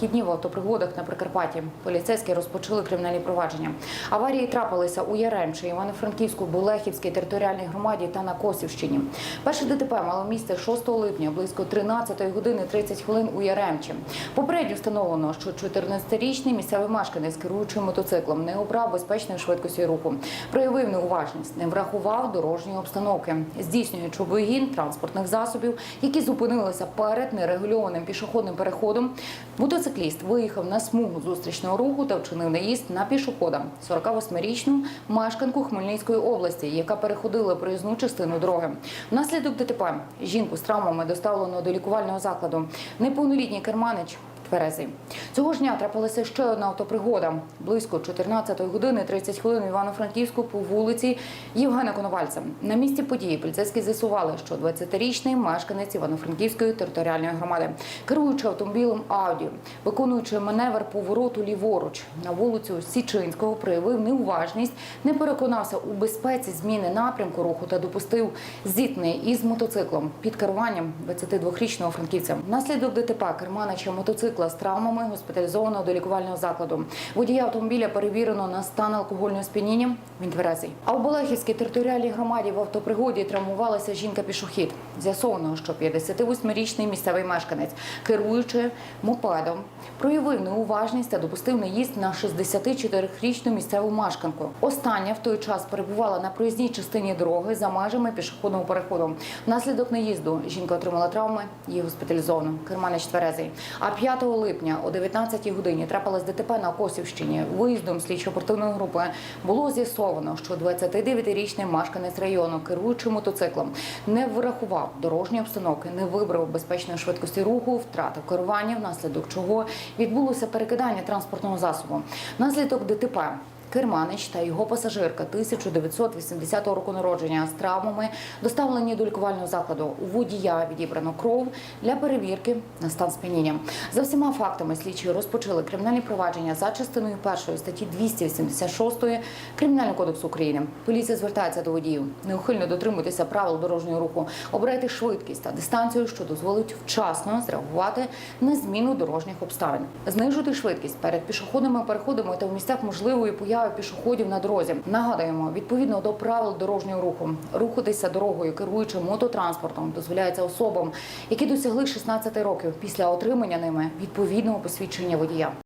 вихідні в автопригодах на Прикарпатті. Поліцейські розпочали кримінальні провадження. Аварії трапилися у Яремчі, Івано-Франківську, Болехівській територіальній громаді та на Косівщині. Перше ДТП мало місце 6 липня близько 13 години 30 хвилин у Яремчі. Попередньо встановлено, що 14-річний місцевий мешканець, керуючи мотоциклом, не обрав безпечної швидкості руху, проявив неуважність, не врахував дорожньої обстановки, здійснюючи вигін транспортних засобів, які зупинилися перед нерегульованим пішохідним переходом. Мотоцикліст виїхав на смугу зустрічного руху та вчинив наїзд на пішохода 48-річну мешканку Хмельницької області, яка переходила проїзну частину дороги. Внаслідок ДТП жінку з травмами доставлено до лікувального закладу. Неповнолітній керманич Тверезий. Цього ж дня трапилася ще одна автопригода. Близько 14 години 30 хвилин Івано-Франківську по вулиці Євгена Коновальця. На місці події поліцейські з'ясували, що 20-річний мешканець Івано-Франківської територіальної громади, керуючи автомобілем Ауді, виконуючи маневр повороту ліворуч на вулицю Січинського, проявив неуважність, не переконався у безпеці зміни напрямку руху та допустив зіткнення із мотоциклом під керуванням 22-річного франківця. Внаслідок ДТП керманича мотоцикла з травмами госпіталізовано до лікувального закладу. Водія автомобіля перевірено на стан алкогольного сп'яніння. Він тверезий. А у Болехівській територіальній громаді в автопригоді травмувалася жінка-пішохід. З'ясовано, що 58-річний місцевий мешканець, керуючи мопедом, проявив неуважність та допустив наїзд на 64-річну місцеву мешканку. Остання в той час перебувала на проїзній частині дороги за межами пішохідного переходу. Внаслідок наїзду жінка отримала травми, її госпіталізовано. Керманич тверезий. А 5 липня о 19 годині трапилось ДТП на Косівщині. Виїздом слідчо-оперативної групи було з'ясовано, що 29-річний мешканець району, керуючи мотоциклом, не врахував дорожньої обстановки, не вибрав безпечної швидкості руху, втратив керування, внаслідок чого відбулося перекидання транспортного засобу. Наслідок ДТП Керманич та його пасажирка 1980 року народження з травмами доставлені до лікувального закладу. У водія відібрано кров для перевірки на стан сп'яніння. За всіма фактами слідчі розпочали кримінальні провадження за частиною першої статті 286 Кримінального кодексу України. Поліція звертається до водіїв. Неухильно дотримуйтеся правил дорожнього руху, обирайте швидкість та дистанцію, що дозволить вчасно зреагувати на зміну дорожніх обставин. Знижуйте швидкість перед пішохідними переходами та в місцях можливої появи пішоходів на дорозі. Нагадуємо, відповідно до правил дорожнього руху, рухатися дорогою, керуючи мототранспортом, дозволяється особам, які досягли 16 років після отримання ними відповідного посвідчення водія.